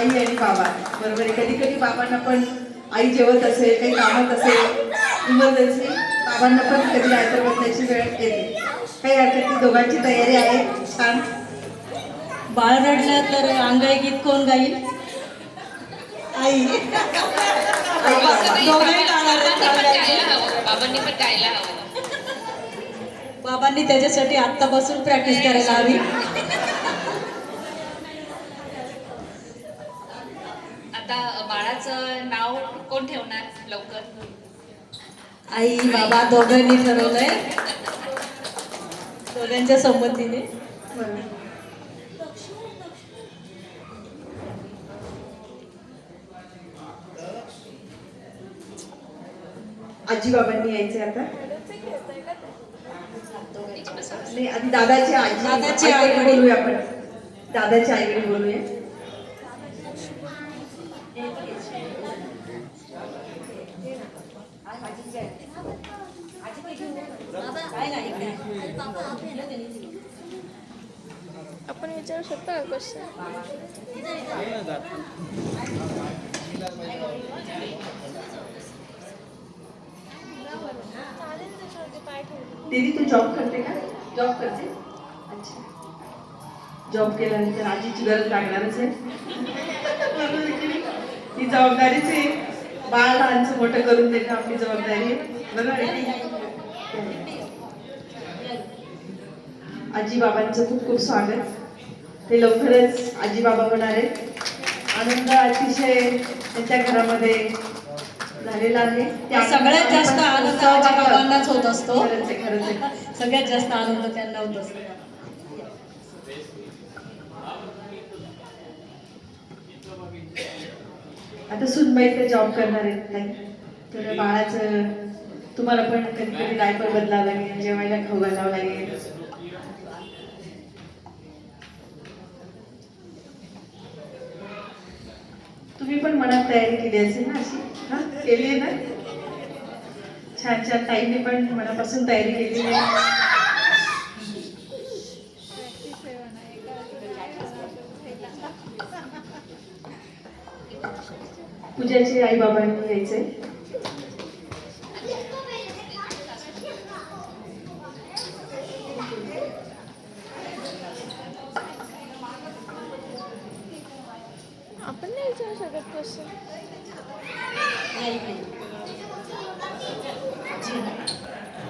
आई आणि बाबा. बरोबर आहे. कधी कधी बाबांना पण आई जेवत असेल काही कामात असेल इमर्जन्सी बाबांना पण कधी रायतर बसण्याची वेळ येते. काही हरकत नाही. दोघांची तयारी आहे. छान. बाळ रडलं तर अंगाई गीत कोण गाईल? आई. बाबांनी पण गायला हवं. बाबांनी त्याच्यासाठी आत्तापासून प्रॅक्टिस करायला हवी आता बाळाचं नाव कोण ठेवणार लवकर? आई बाबा दोघांनी ठरवलंय. दोघांच्या संमतीने. आजी बाबांनी यायचे आता. नाही आधी दादाची आजी दादाची आई-वडील. बोलूया आपण. दादाची आईकडे बोलूया. आपण विचारू शकतो का क्वेश्चन दीदी तू जॉब करते का? जॉब करते? अच्छा. जॉब केल्यानंतर आजीची गरज लागणारच आहे. ती जबाबदारीच आहे. बाळ लहानचं मोठं करून देणं आपली जबाबदारी आहे. बरोबर? आजी बाबांचं खूप खूप स्वागत. ते लवकरच आजी बाबा होणार आहेत. आनंद अतिशय त्यांच्या घरामध्ये झालेला आहे. त्या सगळ्यात जास्त आनंद आजी बाबांनाच होत असतो. खरंच सगळ्यात जास्त आनंद त्यांना होत असतो. आता सुनबाई तर जॉब करणार आहेत नाही तर बाळाचं तुम्हाला पण कधी कधी डायपर बदलावं लागेल जेवायला खाऊ घालावं लागेल. तुम्ही पण मनात तयारी केली असेल ना अशी? हा? केली आहे ना? छान छान. ताईने पण मनापासून तयारी केली आहे प्रॅक्टिस आहे म्हणा एका पूजाचे आई बाबांनी यायचंय आपण नाही विचारू शकत नाही.